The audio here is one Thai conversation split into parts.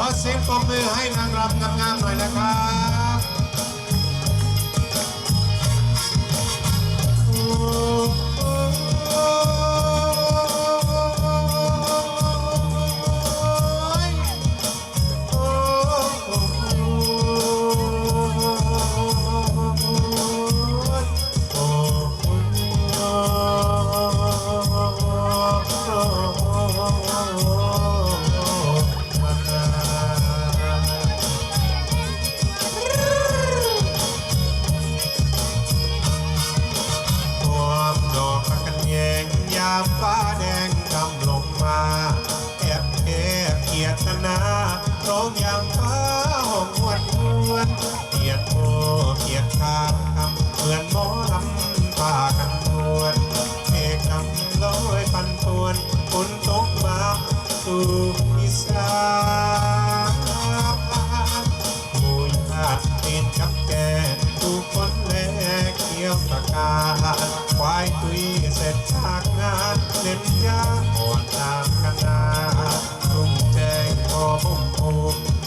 ขอเสียงปรบมือให้นางรำงามๆหน่อยนะครับามฟ้าแดงกำลงมาแอบแอบเกียรตนาร้องยามฟ้าห้องหวนหวนเกียรติโอเกียรติทางคำเหมือนหมอลำพากันนวลเอกนำลอยปันปวนฝนตกมาสู่อีสานหมูยาดตีนกับแกถูกคนแลเกี่ยวตะการควายตุยเสร็จจากงาน เล่นยาอ่อนตามกันนาทุ่งแจงพอบุ่มโผ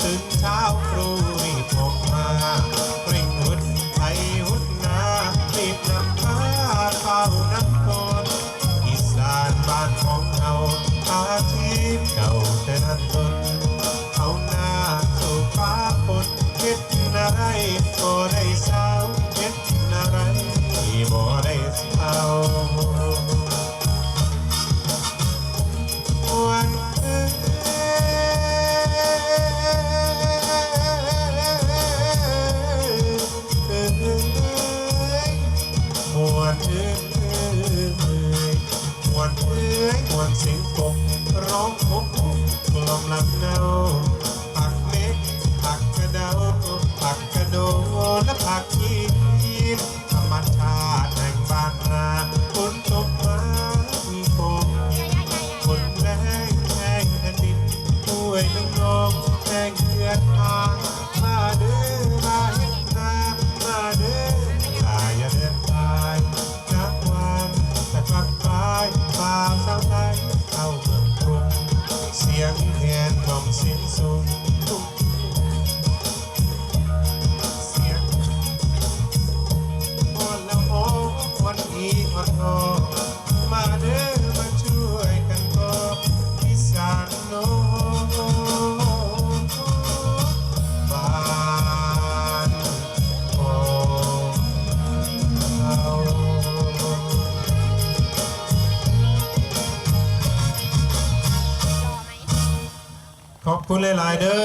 ตื่นเช้าครูรีบออกมาเร่งหุดไทยหุดนารีบนำพาเข้าน้ำตนอีสานบ้านของเราอาชีพเก่าแต่นันตน เอ้ยมวนเสียงกบร้องคบกล่อมลำเนา คน ขอบคุณหลาย ๆ เด้อ